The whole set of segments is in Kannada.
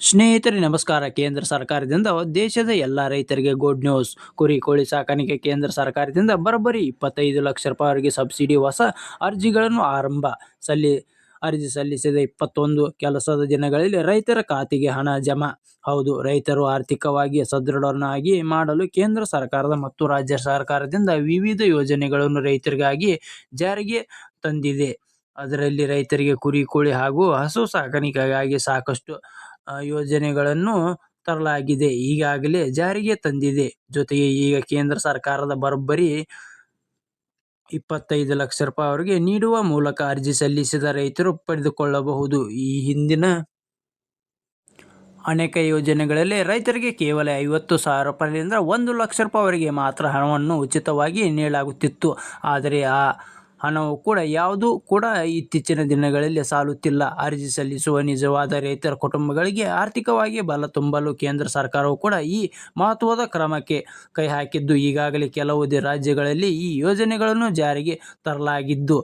ಸ್ನೇಹಿತರೆ, ನಮಸ್ಕಾರ. ಕೇಂದ್ರ ಸರ್ಕಾರದಿಂದ ದೇಶದ ಎಲ್ಲ ರೈತರಿಗೆ ಗುಡ್ ನ್ಯೂಸ್ ಕುರಿ, ಕೋಳಿ ಸಾಕಾಣಿಕೆ ಕೇಂದ್ರ ಸರ್ಕಾರದಿಂದ ಬರೋಬ್ಬರಿ ಇಪ್ಪತ್ತೈದು ಲಕ್ಷ ರೂಪಾಯಿವರೆಗೆ ಸಬ್ಸಿಡಿ ಹೊಸ ಅರ್ಜಿಗಳನ್ನು ಆರಂಭ ಸಲ್ಲಿ, ಅರ್ಜಿ ಸಲ್ಲಿಸಿದ ಇಪ್ಪತ್ತೊಂದು ಕೆಲಸದ ದಿನಗಳಲ್ಲಿ ರೈತರ ಖಾತೆಗೆ ಹಣ ಜಮಾ. ಹೌದು, ರೈತರು ಆರ್ಥಿಕವಾಗಿ ಸದೃಢನಾಗಿ ಮಾಡಲು ಕೇಂದ್ರ ಸರ್ಕಾರದ ಮತ್ತು ರಾಜ್ಯ ಸರ್ಕಾರದಿಂದ ವಿವಿಧ ಯೋಜನೆಗಳನ್ನು ರೈತರಿಗಾಗಿ ಜಾರಿಗೆ ತಂದಿದೆ. ಅದರಲ್ಲಿ ರೈತರಿಗೆ ಕುರಿ, ಕೋಳಿ ಹಾಗೂ ಹಸು ಸಾಕಾಣಿಕೆಗಾಗಿ ಸಾಕಷ್ಟು ಯೋಜನೆಗಳನ್ನು ತರಲಾಗಿದೆ. ಈಗಾಗಲೇ ಜಾರಿಗೆ ತಂದಿದೆ. ಜೊತೆಗೆ ಈಗ ಕೇಂದ್ರ ಸರ್ಕಾರದ ಬರೋಬ್ಬರಿ ಇಪ್ಪತ್ತೈದು ಲಕ್ಷ ರೂಪಾಯಿ ಅವರಿಗೆ ನೀಡುವ ಮೂಲಕ ಅರ್ಜಿ ಸಲ್ಲಿಸಿದ ರೈತರು ಪಡೆದುಕೊಳ್ಳಬಹುದು. ಈ ಹಿಂದಿನ ಅನೇಕ ಯೋಜನೆಗಳಲ್ಲಿ ರೈತರಿಗೆ ಕೇವಲ ಐವತ್ತು ಸಾವಿರ ರೂಪಾಯಿಯಿಂದ ಒಂದು ಲಕ್ಷ ರೂಪಾಯಿವರೆಗೆ ಮಾತ್ರ ಹಣವನ್ನು ಉಚಿತವಾಗಿ ನೀಡಲಾಗುತ್ತಿತ್ತು. ಆದರೆ ಆ ಹಣವು ಕೂಡ ಯಾವುದೂ ಕೂಡ ಇತ್ತೀಚಿನ ದಿನಗಳಲ್ಲಿ ಸಾಲುತ್ತಿಲ್ಲ. ಅರ್ಜಿ ಸಲ್ಲಿಸುವ ನಿಜವಾದ ರೈತರ ಕುಟುಂಬಗಳಿಗೆ ಆರ್ಥಿಕವಾಗಿ ಬಲ ತುಂಬಲು ಕೇಂದ್ರ ಸರ್ಕಾರವು ಕೂಡ ಈ ಮಹತ್ವದ ಕ್ರಮಕ್ಕೆ ಕೈ ಹಾಕಿದ್ದು. ಈಗಾಗಲೇ ಕೆಲವು ರಾಜ್ಯಗಳಲ್ಲಿ ಈ ಯೋಜನೆಗಳನ್ನು ಜಾರಿಗೆ ತರಲಾಗಿದ್ದು,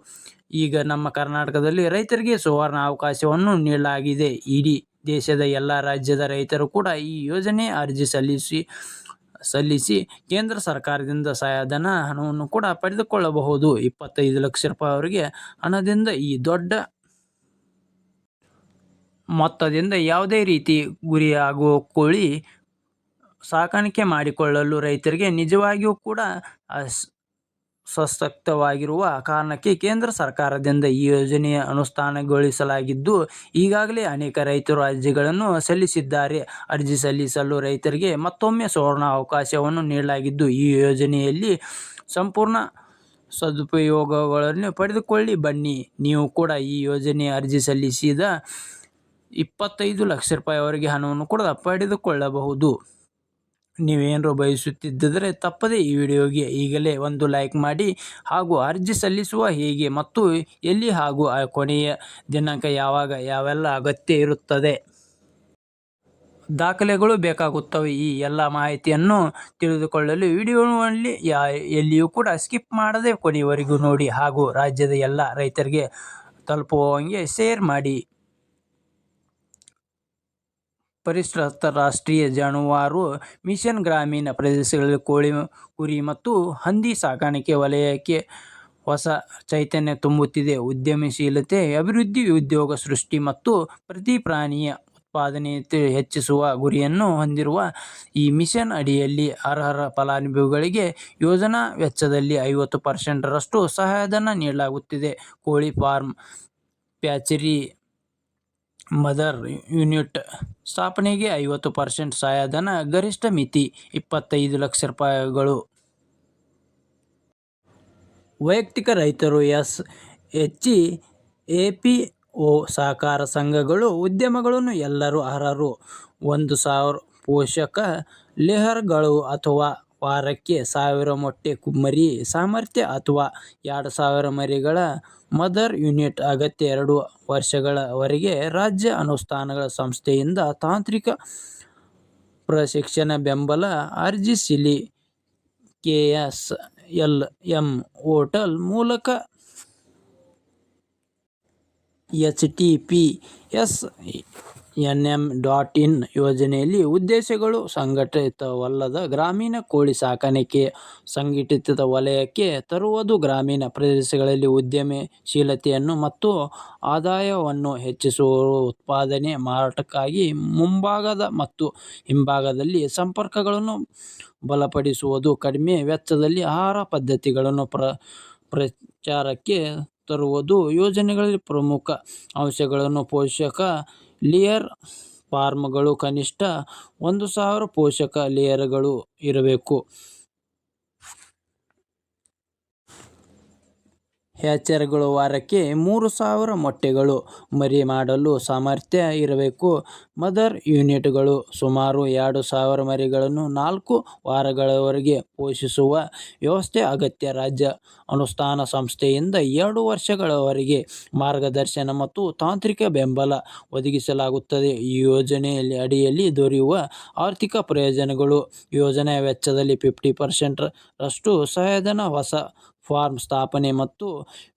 ಈಗ ನಮ್ಮ ಕರ್ನಾಟಕದಲ್ಲಿ ರೈತರಿಗೆ ಸುವರ್ಣ ಅವಕಾಶವನ್ನು ನೀಡಲಾಗಿದೆ. ಇಡೀ ದೇಶದ ಎಲ್ಲ ರಾಜ್ಯದ ರೈತರು ಕೂಡ ಈ ಯೋಜನೆ ಅರ್ಜಿ ಸಲ್ಲಿಸಿ ಸಲ್ಲಿಸಿ ಕೇಂದ್ರ ಸರ್ಕಾರದಿಂದ ಸಹಾಯಧನ ಹಣವನ್ನು ಕೂಡ ಪಡೆದುಕೊಳ್ಳಬಹುದು. ಇಪ್ಪತ್ತೈದು ಲಕ್ಷ ರೂಪಾಯಿ ಅವರಿಗೆ ಹಣದಿಂದ ಈ ದೊಡ್ಡ ಮೊತ್ತದಿಂದ ಯಾವುದೇ ರೀತಿ ಗುರಿಯಾಗುವ ಕೋಳಿ ಸಾಕಾಣಿಕೆ ಮಾಡಿಕೊಳ್ಳಲು ರೈತರಿಗೆ ನಿಜವಾಗಿಯೂ ಕೂಡ ಸಶಕ್ತವಾಗಿರುವ ಕಾರಣಕ್ಕೆ ಕೇಂದ್ರ ಸರ್ಕಾರದಿಂದ ಈ ಯೋಜನೆಯ ಅನುಷ್ಠಾನಗೊಳಿಸಲಾಗಿದ್ದು, ಈಗಾಗಲೇ ಅನೇಕ ರೈತರು ಅರ್ಜಿಗಳನ್ನು ಸಲ್ಲಿಸಿದ್ದಾರೆ. ಅರ್ಜಿ ಸಲ್ಲಿಸಲು ರೈತರಿಗೆ ಮತ್ತೊಮ್ಮೆ ಸುವರ್ಣ ಅವಕಾಶವನ್ನು ನೀಡಲಾಗಿದ್ದು, ಈ ಯೋಜನೆಯಲ್ಲಿ ಸಂಪೂರ್ಣ ಸದುಪಯೋಗಗಳನ್ನು ಪಡೆದುಕೊಳ್ಳಿ. ಬನ್ನಿ, ನೀವು ಕೂಡ ಈ ಯೋಜನೆ ಅರ್ಜಿ ಸಲ್ಲಿಸಿದ ಇಪ್ಪತ್ತೈದು ಲಕ್ಷ ರೂಪಾಯಿವರೆಗೆ ಹಣವನ್ನು ಕೂಡ ಪಡೆದುಕೊಳ್ಳಬಹುದು. ನೀವೇನಾರು ಬಯಸುತ್ತಿದ್ದರೆ ತಪ್ಪದೆ ಈ ವಿಡಿಯೋಗೆ ಈಗಲೇ ಒಂದು ಲೈಕ್ ಮಾಡಿ ಹಾಗೂ ಅರ್ಜಿ ಸಲ್ಲಿಸುವ ಹೇಗೆ ಮತ್ತು ಎಲ್ಲಿ ಹಾಗೂ ಆ ಕೊನೆಯ ದಿನಾಂಕ ಯಾವಾಗ ಯಾವೆಲ್ಲ ಅಗತ್ಯ ಇರುತ್ತದೆ. ದಾಖಲೆಗಳು ಬೇಕಾಗುತ್ತವೆ. ಈ ಎಲ್ಲ ಮಾಹಿತಿಯನ್ನು ತಿಳಿದುಕೊಳ್ಳಲು ವಿಡಿಯೋನಲ್ಲಿ ಯಾ ಎಲ್ಲಿಯೂ ಕೂಡ ಸ್ಕಿಪ್ ಮಾಡದೆ ಕೊನೆಯವರೆಗೂ ನೋಡಿ ಹಾಗೂ ರಾಜ್ಯದ ಎಲ್ಲ ರೈತರಿಗೆ ತಲುಪುವಂಗೆ ಶೇರ್ ಮಾಡಿ. ಪರಿಷ್ಕೃತ ರಾಷ್ಟ್ರೀಯ ಜಾನುವಾರು ಮಿಷನ್ ಗ್ರಾಮೀಣ ಪ್ರದೇಶಗಳಲ್ಲಿ ಕೋಳಿ, ಕುರಿ ಮತ್ತು ಹಂದಿ ಸಾಕಾಣಿಕೆ ವಲಯಕ್ಕೆ ಹೊಸ ಚೈತನ್ಯ ತುಂಬುತ್ತಿದೆ. ಉದ್ಯಮಶೀಲತೆ, ಅಭಿವೃದ್ಧಿ, ಉದ್ಯೋಗ ಸೃಷ್ಟಿ ಮತ್ತು ಪ್ರತಿ ಪ್ರಾಣಿಯ ಉತ್ಪಾದನೆಯತೆ ಹೆಚ್ಚಿಸುವ ಗುರಿಯನ್ನು ಹೊಂದಿರುವ ಈ ಮಿಷನ್ ಅಡಿಯಲ್ಲಿ ಅರ್ಹರ ಫಲಾನುಭವಿಗಳಿಗೆ ಯೋಜನಾ ವೆಚ್ಚದಲ್ಲಿ ಐವತ್ತು ಪರ್ಸೆಂಟರಷ್ಟು ಸಹಾಯಧನ ನೀಡಲಾಗುತ್ತಿದೆ. ಕೋಳಿ ಫಾರ್ಮ್ ಪ್ಯಾಚರಿ ಮದರ್ ಯೂನಿಟ್ ಸ್ಥಾಪನೆಗೆ ಐವತ್ತು ಪರ್ಸೆಂಟ್ ಸಹಾಯಧನ ಗರಿಷ್ಠ ಮಿತಿ ಇಪ್ಪತ್ತೈದು ಲಕ್ಷ ರೂಪಾಯಿಗಳು. ವೈಯಕ್ತಿಕ ರೈತರು S H A P O ಸಹಕಾರ ಸಂಘಗಳು ಉದ್ಯಮಗಳನ್ನು ಎಲ್ಲರೂ ಅರ್ಹರು. ಒಂದು ಸಾವಿರ ಪೋಷಕ ಲೆಹರ್ಗಳು ಅಥವಾ ವಾರಕ್ಕೆ ಸಾವಿರ ಮೊಟ್ಟೆ ಕುಮ್ಮರಿ ಮರಿ ಸಾಮರ್ಥ್ಯ ಅಥವಾ ಎರಡು ಸಾವಿರ ಮರಿಗಳ ಮದರ್ ಯೂನಿಟ್ ಅಗತ್ಯ ಎರಡು ವರ್ಷಗಳವರೆಗೆ ರಾಜ್ಯ ಅನುಷ್ಠಾನಗಳ ಸಂಸ್ಥೆಯಿಂದ ತಾಂತ್ರಿಕ ಪ್ರಶಿಕ್ಷಣ ಬೆಂಬಲ ಅರ್ಜಿ ಸಿಲಿ K S L M hotel ಮೂಲಕ H T P S N M dot in ಯೋಜನೆಯಲ್ಲಿ ಉದ್ದೇಶಗಳು ಸಂಘಟಿತವಲ್ಲದ ಗ್ರಾಮೀಣ ಕೋಳಿ ಸಾಕಾಣಿಕೆ ಸಂಘಟಿತ ವಲಯಕ್ಕೆ ತರುವುದು ಗ್ರಾಮೀಣ ಪ್ರದೇಶಗಳಲ್ಲಿ ಉದ್ಯಮಶೀಲತೆಯನ್ನು ಮತ್ತು ಆದಾಯವನ್ನು ಹೆಚ್ಚಿಸುವ ಉತ್ಪಾದನೆ ಮಾರಾಟಕ್ಕಾಗಿ ಮುಂಭಾಗದ ಮತ್ತು ಹಿಂಭಾಗದಲ್ಲಿ ಸಂಪರ್ಕಗಳನ್ನು ಬಲಪಡಿಸುವುದು, ಕಡಿಮೆ ವೆಚ್ಚದಲ್ಲಿ ಆಹಾರ ಪದ್ಧತಿಗಳನ್ನು ಪ್ರ, ಪ್ರಚಾರಕ್ಕೆ ತರುವುದು, ಯೋಜನೆಗಳಲ್ಲಿ ಪ್ರಮುಖ ಅಂಶಗಳನ್ನು ಪೋಷಕ ಲೇಯರ್ ಫಾರ್ಮ್ಗಳು ಕನಿಷ್ಠ ಒಂದು ಸಾವಿರ ಪೋಷಕ ಲೇಯರ್ಗಳು ಇರಬೇಕು. ಹ್ಯಾಚರ್ಗಳು ವಾರಕ್ಕೆ ಮೂರು ಸಾವಿರ ಮೊಟ್ಟೆಗಳು ಮರಿ ಮಾಡಲು ಸಾಮರ್ಥ್ಯ ಇರಬೇಕು. ಮದರ್ ಯೂನಿಟ್ಗಳು ಸುಮಾರು ಎರಡು ಸಾವಿರ ಮರಿಗಳನ್ನು ನಾಲ್ಕು ವಾರಗಳವರೆಗೆ ಪೋಷಿಸುವ ವ್ಯವಸ್ಥೆ ಅಗತ್ಯ. ರಾಜ್ಯ ಅನುಷ್ಠಾನ ಸಂಸ್ಥೆಯಿಂದ ಎರಡು ವರ್ಷಗಳವರೆಗೆ ಮಾರ್ಗದರ್ಶನ ಮತ್ತು ತಾಂತ್ರಿಕ ಬೆಂಬಲ ಒದಗಿಸಲಾಗುತ್ತದೆ. ಈ ಯೋಜನೆಯಲ್ಲಿ ಅಡಿಯಲ್ಲಿ ದೊರೆಯುವ ಆರ್ಥಿಕ ಪ್ರಯೋಜನಗಳು ಯೋಜನೆಯ ವೆಚ್ಚದಲ್ಲಿ ಫಿಫ್ಟಿ ಪರ್ಸೆಂಟ್ ರಷ್ಟು, ಸಹಾಯಧನ, ಹೊಸ ಫಾರ್ಮ್ ಸ್ಥಾಪನೆ ಮತ್ತು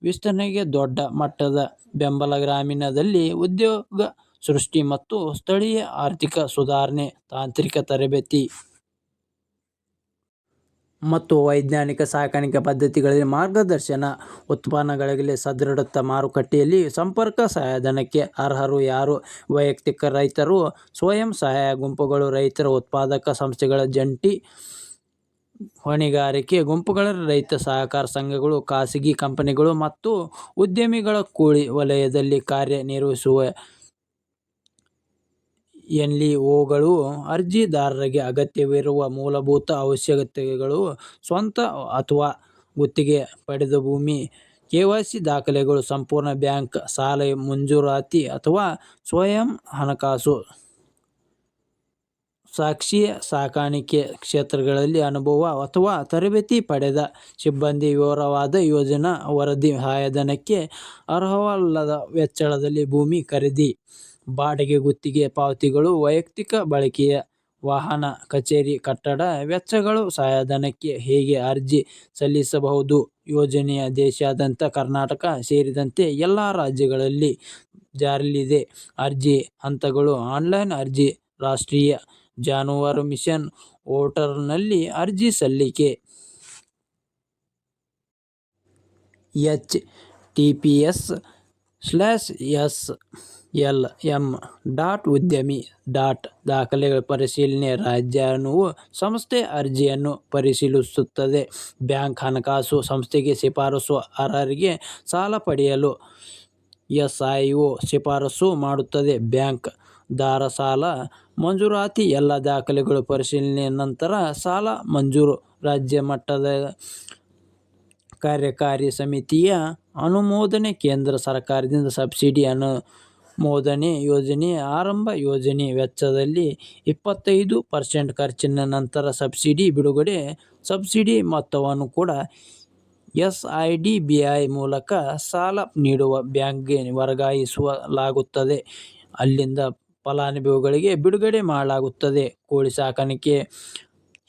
ವಿಸ್ತರಣೆಗೆ ದೊಡ್ಡ ಮಟ್ಟದ ಬೆಂಬಲ ಗ್ರಾಮೀಣದಲ್ಲಿ ಉದ್ಯೋಗ ಸೃಷ್ಟಿ ಮತ್ತು ಸ್ಥಳೀಯ ಆರ್ಥಿಕ ಸುಧಾರಣೆ, ತಾಂತ್ರಿಕ ತರಬೇತಿ ಮತ್ತು ವೈಜ್ಞಾನಿಕ ಸಾಕಾಣಿಕೆ ಪದ್ಧತಿಗಳಲ್ಲಿ ಮಾರ್ಗದರ್ಶನ, ಉತ್ಪನ್ನಗಳಿಗೆ ಸದೃಢತ ಮಾರುಕಟ್ಟೆಯಲ್ಲಿ ಸಂಪರ್ಕ, ಸಹಾಯಧನಕ್ಕೆ ಅರ್ಹರು ಯಾರು? ವೈಯಕ್ತಿಕ ರೈತರು, ಸ್ವಯಂ ಸಹಾಯ ಗುಂಪುಗಳು, ರೈತರ ಉತ್ಪಾದಕ ಸಂಸ್ಥೆಗಳ ಜಂಟಿ ಹೊಣೆಗಾರಿಕೆ ಗುಂಪುಗಳ ರೈತ ಸಹಕಾರ ಸಂಘಗಳು, ಖಾಸಗಿ ಕಂಪನಿಗಳು ಮತ್ತು ಉದ್ಯಮಿಗಳ ಕೂಲಿ ವಲಯದಲ್ಲಿ ಕಾರ್ಯನಿರ್ವಹಿಸುವ ಎನ್ಲಿಒಗಳು ಅರ್ಜಿದಾರರಿಗೆ ಅಗತ್ಯವಿರುವ ಮೂಲಭೂತ ಅವಶ್ಯಕತೆಗಳು, ಸ್ವಂತ ಅಥವಾ ಗುತ್ತಿಗೆ ಪಡೆದ ಭೂಮಿ, ಕೆವೈಸಿ ದಾಖಲೆಗಳು, ಸಂಪೂರ್ಣ ಬ್ಯಾಂಕ್ ಸಾಲ ಮಂಜೂರಾತಿ ಅಥವಾ ಸ್ವಯಂ ಹಣಕಾಸು. ಸಾಕ್ಷಿ, ಸಾಕಾಣಿಕೆ ಕ್ಷೇತ್ರಗಳಲ್ಲಿ ಅನುಭವ ಅಥವಾ ತರಬೇತಿ ಪಡೆದ ಸಿಬ್ಬಂದಿ, ವಿವರವಾದ ಯೋಜನಾ ವರದಿ, ಸಹಾಯಧನಕ್ಕೆ ಅರ್ಹವಲ್ಲದ ವೆಚ್ಚಳದಲ್ಲಿ ಭೂಮಿ ಖರೀದಿ, ಬಾಡಿಗೆ ಗುತ್ತಿಗೆ ಪಾವತಿಗಳು, ವೈಯಕ್ತಿಕ ಬಳಕೆಯ ವಾಹನ, ಕಚೇರಿ ಕಟ್ಟಡ ವೆಚ್ಚಗಳು, ಸಹಾಯಧನಕ್ಕೆ ಹೇಗೆ ಅರ್ಜಿ ಸಲ್ಲಿಸಬಹುದು ಯೋಜನೆಯ ದೇಶಾದ್ಯಂತ ಕರ್ನಾಟಕ ಸೇರಿದಂತೆ ಎಲ್ಲ ರಾಜ್ಯಗಳಲ್ಲಿ ಜಾರಿಯಲ್ಲಿದೆ. ಅರ್ಜಿ ಹಂತಗಳು ಆನ್ಲೈನ್ ಅರ್ಜಿ ರಾಷ್ಟ್ರೀಯ ಜಾನುವಾರು ಮಿಷನ್ ವೋಟರ್ನಲ್ಲಿ ಅರ್ಜಿ ಸಲ್ಲಿಕೆ. H T P S L M dot ಉದ್ಯಮಿ ಡಾಟ್ ದಾಖಲೆಗಳ ಪರಿಶೀಲನೆ ರಾಜ್ಯವು ಸಂಸ್ಥೆ ಅರ್ಜಿಯನ್ನು ಪರಿಶೀಲಿಸುತ್ತದೆ. ಬ್ಯಾಂಕ್ ಹಣಕಾಸು ಸಂಸ್ಥೆಗೆ ಶಿಫಾರಸು ಅರ್ಹರಿಗೆ ಸಾಲ ಪಡೆಯಲು ಎಸ್ ಐ ಒ ಶಿಫಾರಸು ಮಾಡುತ್ತದೆ. ಬ್ಯಾಂಕ್ ದಾರ ಸಾಲ ಮಂಜೂರಾತಿ ಎಲ್ಲ ದಾಖಲೆಗಳು ಪರಿಶೀಲನೆ ನಂತರ ಸಾಲ ಮಂಜೂರು. ರಾಜ್ಯ ಮಟ್ಟದ ಕಾರ್ಯಕಾರಿ ಸಮಿತಿಯ ಅನುಮೋದನೆ ಕೇಂದ್ರ ಸರ್ಕಾರದಿಂದ ಸಬ್ಸಿಡಿ ಅನುಮೋದನೆ ಯೋಜನೆ ಆರಂಭ ಯೋಜನೆ ವೆಚ್ಚದಲ್ಲಿ ಇಪ್ಪತ್ತೈದು ಪರ್ಸೆಂಟ್ ಖರ್ಚಿನ ನಂತರ ಸಬ್ಸಿಡಿ ಬಿಡುಗಡೆ. ಸಬ್ಸಿಡಿ ಮೊತ್ತವನ್ನು ಕೂಡ S I D B I ಮೂಲಕ ಸಾಲ ನೀಡುವ ಬ್ಯಾಂಕ್ಗೆ ವರ್ಗಾಯಿಸಲಾಗುತ್ತದೆ, ಅಲ್ಲಿಂದ ಫಲಾನುಭವಿಗಳಿಗೆ ಬಿಡುಗಡೆ ಮಾಡಲಾಗುತ್ತದೆ. ಕೋಳಿ ಸಾಕಾಣಿಕೆ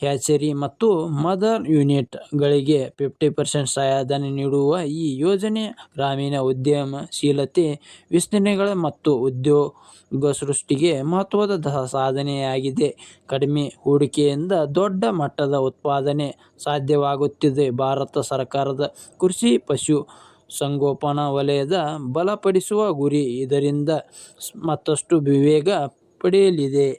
ಹ್ಯಾಚರಿ ಮತ್ತು ಮದರ್ ಯೂನಿಟ್ಗಳಿಗೆ ಫಿಫ್ಟಿ ಪರ್ಸೆಂಟ್ ಸಹಾಯಧನ ನೀಡುವ ಈ ಯೋಜನೆ ಗ್ರಾಮೀಣ ಉದ್ಯಮಶೀಲತೆ, ವಿಸ್ತರಣೆಗಳು ಮತ್ತು ಉದ್ಯೋಗ ಸೃಷ್ಟಿಗೆ ಮಹತ್ವದ ಸಾಧನೆಯಾಗಿದೆ. ಕಡಿಮೆ ಹೂಡಿಕೆಯಿಂದ ದೊಡ್ಡ ಮಟ್ಟದ ಉತ್ಪಾದನೆ ಸಾಧ್ಯವಾಗುತ್ತಿದೆ ಭಾರತ ಸರ್ಕಾರದ ಕೃಷಿ, ಪಶು ಸಂಗೋಪನಾ ವಲಯದ ಬಲಪಡಿಸುವ ಗುರಿ ಇದರಿಂದ ಮತ್ತಷ್ಟು ವೇಗ ಪಡೆಯಲಿದೆ.